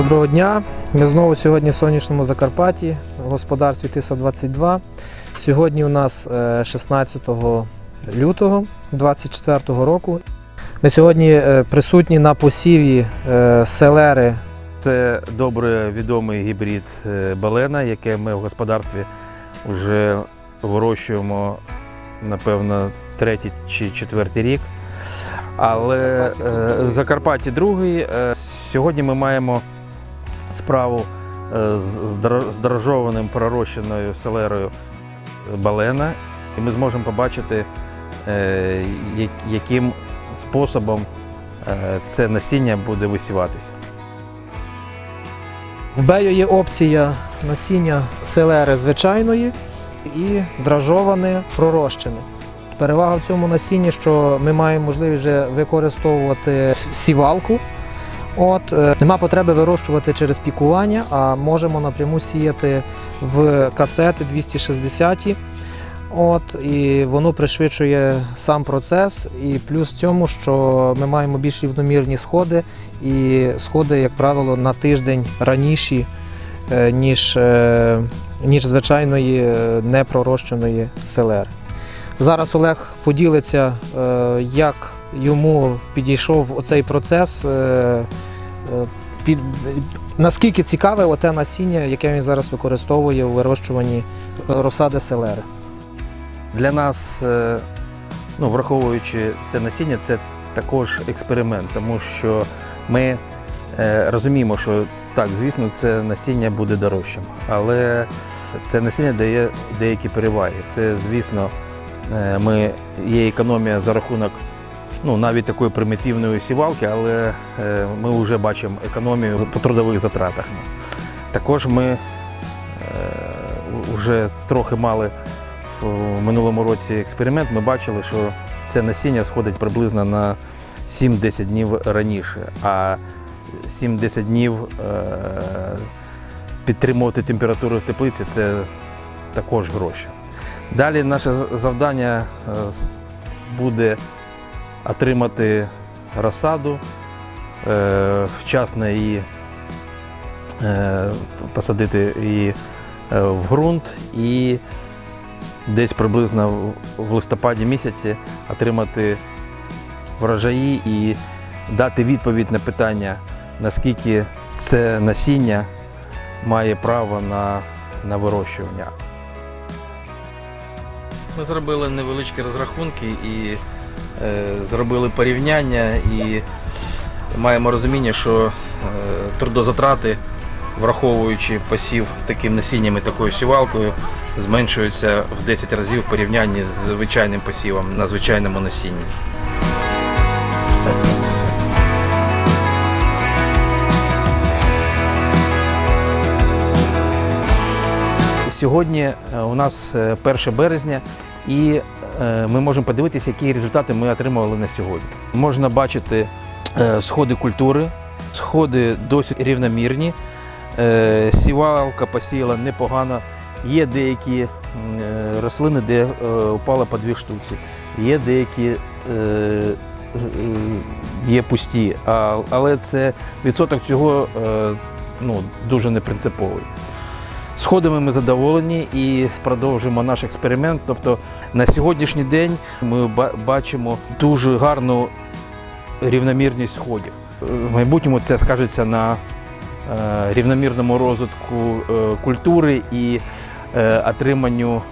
Доброго дня. Ми знову сьогодні в сонячному Закарпатті, в господарстві Тиса 22. Сьогодні у нас е, 16 лютого 2024 року. Ми сьогодні е, присутні на посіві е, селери. Це добре відомий гібрид е, балена, яке ми в господарстві вже вирощуємо, напевно, третій чи четвертий рік. Але е, Закарпатті другий. Е, Сьогодні ми маємо справу е, з здро- пророщеною селерою балена, і ми зможемо побачити, е, яким способом е, це насіння буде висіватися. В Бею є опція насіння селери звичайної і дражоване пророщене. Перевага в цьому насінні, що ми маємо можливість вже використовувати сівалку. От, е, нема потреби вирощувати через пікування, а можемо напряму сіяти в Касети. касети 260. От, і воно пришвидшує сам процес. І плюс в цьому, що ми маємо більш рівномірні сходи, і сходи, як правило, на тиждень раніші, е, ніж, е, ніж звичайної непророщеної селери. Зараз Олег поділиться, як йому підійшов оцей процес, під, наскільки цікаве оте насіння, яке він зараз використовує у вирощуванні розсади селери. Для нас, е, ну, враховуючи це насіння, це також експеримент, тому що ми е, розуміємо, що так, звісно, це насіння буде дорожчим, але це насіння дає деякі переваги. Це, звісно, е, ми, є економія за рахунок ну, навіть такої примітивної сівалки, але е, ми вже бачимо економію по трудових затратах. Також ми вже трохи мали в минулому році експеримент, ми бачили, що це насіння сходить приблизно на 7-10 днів раніше. А 7-10 днів е, підтримувати температуру в теплиці це також гроші. Далі наше завдання е, буде отримати розсаду, е, вчасно її е, посадити її е, в ґрунт і десь приблизно в- листопаді місяці отримати врожаї і дати відповідь на питання, наскільки це насіння має право на, на вирощування. Ми зробили невеличкі розрахунки і зробили порівняння і маємо розуміння, що е, трудозатрати, враховуючи посів таким насінням і такою сівалкою, зменшуються в 10 разів в порівнянні з звичайним посівом на звичайному насінні. Сьогодні е, у нас е, 1 березня, і е, ми можемо подивитися, які результати ми отримували на сьогодні. Можна бачити е, сходи культури, сходи досить рівномірні. Е, Сівалка посіяла непогано. Є деякі рослини, де впало по дві штуки. Є деякі є пусті, але це відсоток цього ну, дуже непринциповий. Сходами ми задоволені і продовжуємо наш експеримент. Тобто на сьогоднішній день ми бачимо дуже гарну рівномірність сходів. В майбутньому це скажеться на е, рівномірному розвитку е, культури і е, отриманню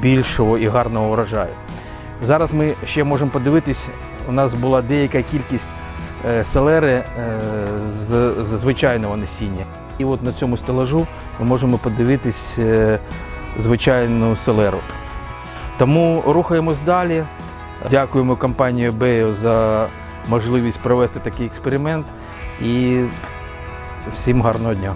більшого і гарного врожаю. Зараз ми ще можемо подивитись, у нас була деяка кількість селери з звичайного насіння. І от на цьому стелажу ми можемо подивитись е, звичайну селеру. Тому рухаємось далі. Дякуємо компанії Бео за можливість провести такий експеримент і всім гарного дня.